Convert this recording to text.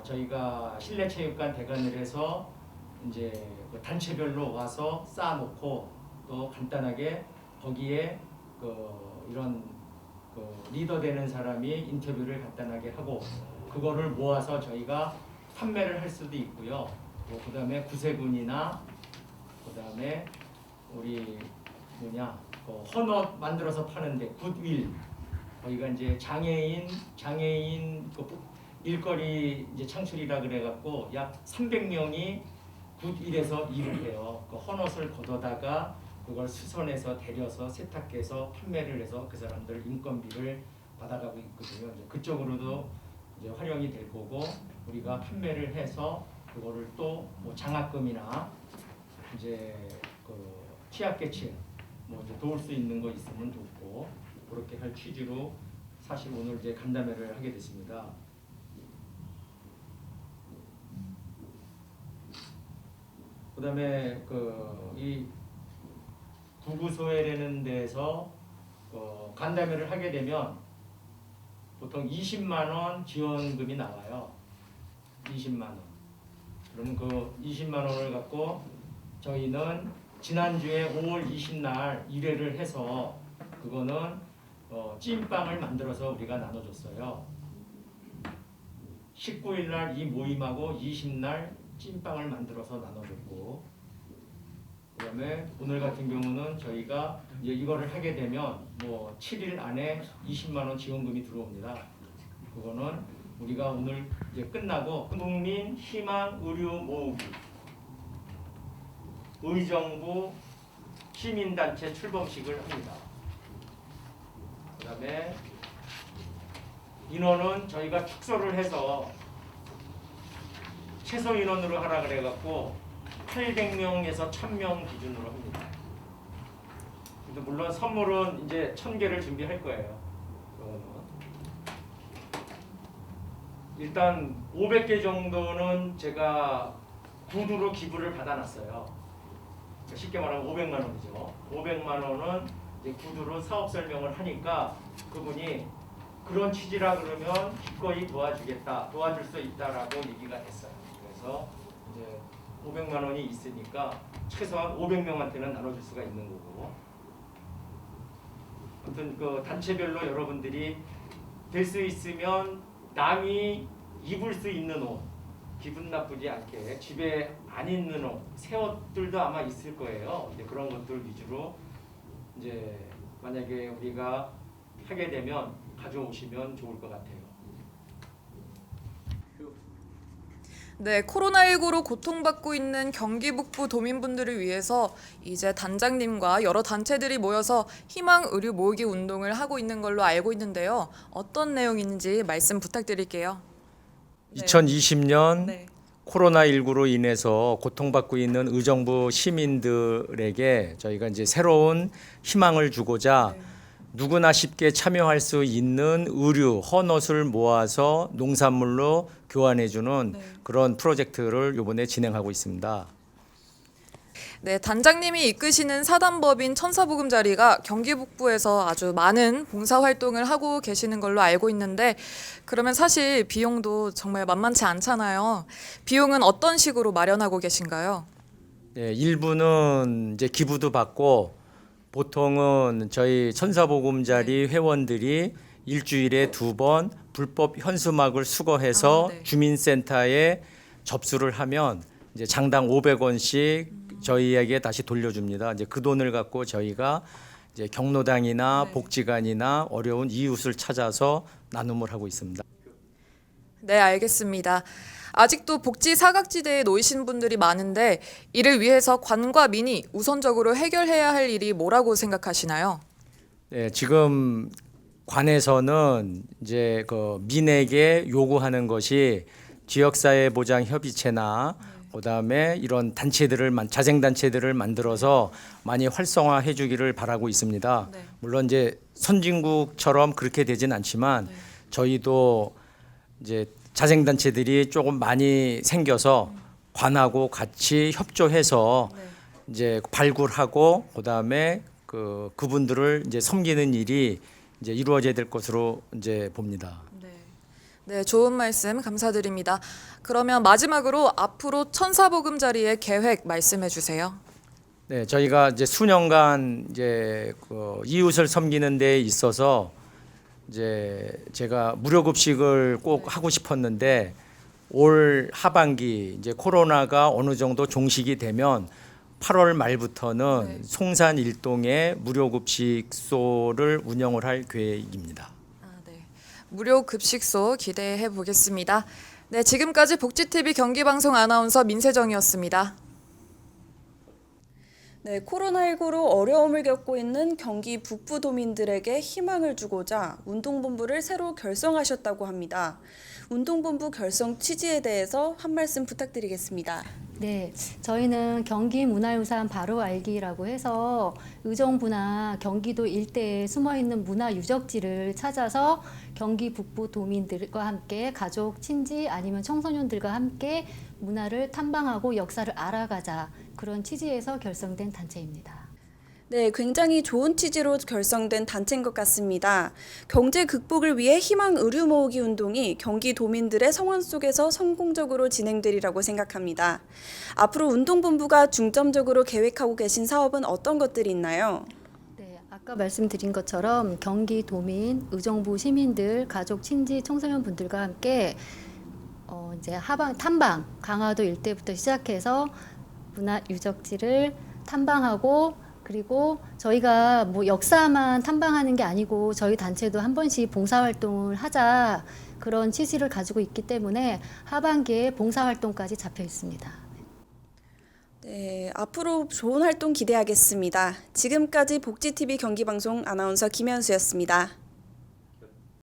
어, 저희가 실내 체육관 대관을 해서 이제 그 단체별로 와서 쌓아놓고 또 간단하게 거기에 그 이런 그 리더 되는 사람이 인터뷰를 간단하게 하고 그거를 모아서 저희가 판매를 할 수도 있고요. 뭐 그다음에 구세군이나 그다음에 우리 뭐냐 그 헌옷 만들어서 파는데 굿윌 거기가 이제 장애인 장애인 그 일거리 이제 창출이라 그래갖고 약 300명이 굿윌에서 일을 해요. 그 헌옷을 걷어다가 그걸 수선해서 데려서 세탁해서 판매를 해서 그 사람들 인건비를 받아가고 있거든요. 이제 그쪽으로도 이제 활용이 될 거고 우리가 판매를 해서 그거를 또 뭐 장학금이나 이제 그 취약계층 뭐 이제 도울 수 있는 거 있으면 좋고 그렇게 할 취지로 사실 오늘 이제 간담회를 하게 됐습니다. 그다음에 그이 구구소외라는 데서 어, 간담회를 하게 되면 보통 20만 원 지원금이 나와요. 20만 원. 그럼 그 20만 원을 갖고 저희는 지난주에 5월 20날 1회를 해서 그거는 어, 찐빵을 만들어서 우리가 나눠줬어요. 19일 날 이 모임하고 20날 찐빵을 만들어서 나눠줬고 그다음에 오늘 같은 경우는 저희가 이제 이거를 하게 되면 뭐 7일 안에 20만 원 지원금이 들어옵니다. 그거는 우리가 오늘 이제 끝나고 국민 희망 의료 모으기 의정부 시민단체 출범식을 합니다. 그다음에 인원은 저희가 축소를 해서 최소 인원으로 하라 그래갖고 800명에서 1000명 기준으로 합니다. 물론 선물은 이제 1000개를 준비할 거예요. 일단 500개 정도는 제가 구두로 기부를 받아놨어요. 쉽게 말하면 500만 원이죠. 500만 원은 이제 구두로 사업 설명을 하니까 그분이 그런 취지라 그러면 기꺼이 도와주겠다, 도와줄 수 있다라고 얘기가 됐어요. 그래서 이제 500만 원이 있으니까 최소한 500명한테는 나눠줄 수가 있는 거고. 아무튼 그 단체별로 여러분들이 될 수 있으면 남이 입을 수 있는 옷, 기분 나쁘지 않게 집에 안 있는 옷, 새 옷들도 아마 있을 거예요. 이제 그런 것들 위주로 이제 만약에 우리가 하게 되면 가져오시면 좋을 것 같아요. 네, 코로나19로 고통받고 있는 경기 북부 도민분들을 위해서 이제 단장님과 여러 단체들이 모여서 희망 의료 모으기 운동을 하고 있는 걸로 알고 있는데요. 어떤 내용인지 말씀 부탁드릴게요. 네. 2020년 네. 코로나19로 인해서 고통받고 있는 의정부 시민들에게 저희가 이제 새로운 희망을 주고자 네. 누구나 쉽게 참여할 수 있는 의류, 헌옷을 모아서 농산물로 교환해 주는 네. 그런 프로젝트를 이번에 진행하고 있습니다. 네, 단장님이 이끄시는 사단법인 천사보금자리가 경기 북부에서 아주 많은 봉사 활동을 하고 계시는 걸로 알고 있는데 그러면 사실 비용도 정말 만만치 않잖아요. 비용은 어떤 식으로 마련하고 계신가요? 네, 일부는 이제 기부도 받고 보통은 저희 천사보금자리 회원들이 일주일에 두 번 불법 현수막을 수거해서 아, 네. 주민센터에 접수를 하면 이제 장당 500원씩 저희에게 다시 돌려줍니다. 이제 그 돈을 갖고 저희가 이제 경로당이나 네. 복지관이나 어려운 이웃을 찾아서 나눔을 하고 있습니다. 네, 알겠습니다. 아직도 복지 사각지대에 놓이신 분들이 많은데 이를 위해서 관과 민이 우선적으로 해결해야 할 일이 뭐라고 생각하시나요? 네, 지금 관에서는 이제 그 민에게 요구하는 것이 지역사회 보장 협의체나 그다음에 이런 단체들을 만- 자생 단체들을 만들어서 많이 활성화해 주기를 바라고 있습니다. 네. 물론 이제 선진국처럼 그렇게 되진 않지만 네. 저희도 이제 자생 단체들이 조금 많이 생겨서 관하고 같이 협조해서 네. 이제 발굴하고 그다음에 그 그분들을 이제 섬기는 일이 이제 이루어져야 될 것으로 이제 봅니다. 네. 네, 좋은 말씀 감사드립니다. 그러면 마지막으로 앞으로 천사보금자리의 계획 말씀해 주세요. 네, 저희가 이제 수년간 이제 그 이웃을 섬기는 데 있어서 이제 제가 무료 급식을 꼭 하고 싶었는데 올 하반기 이제 코로나가 어느 정도 종식이 되면 8월 말부터는 네. 송산 일동에 무료 급식소를 운영을 할 계획입니다. 아, 네. 무료 급식소 기대해 보겠습니다. 네, 지금까지 복지TV 경기방송 아나운서 민세정이었습니다. 네, 코로나19로 어려움을 겪고 있는 경기 북부 도민들에게 희망을 주고자 운동본부를 새로 결성하셨다고 합니다. 운동본부 결성 취지에 대해서 한 말씀 부탁드리겠습니다. 네, 저희는 경기 문화유산 바로 알기라고 해서 의정부나 경기도 일대에 숨어 있는 문화 유적지를 찾아서 경기 북부 도민들과 함께 가족, 친지 아니면 청소년들과 함께 문화를 탐방하고 역사를 알아가자 그런 취지에서 결성된 단체입니다. 네, 굉장히 좋은 취지로 결성된 단체인 것 같습니다. 경제 극복을 위해 희망 의류 모으기 운동이 경기 도민들의 성원 속에서 성공적으로 진행되리라고 생각합니다. 앞으로 운동본부가 중점적으로 계획하고 계신 사업은 어떤 것들이 있나요? 네, 아까 말씀드린 것처럼 경기 도민, 의정부 시민들, 가족, 친지, 청소년 분들과 함께 어, 이제 하방 탐방 강화도 일대부터 시작해서 문화 유적지를 탐방하고 그리고 저희가 뭐 역사만 탐방하는 게 아니고 저희 단체도 한 번씩 봉사 활동을 하자 그런 취지를 가지고 있기 때문에 하반기에 봉사 활동까지 잡혀 있습니다. 네, 앞으로 좋은 활동 기대하겠습니다. 지금까지 복지TV 경기방송 아나운서 김현수였습니다.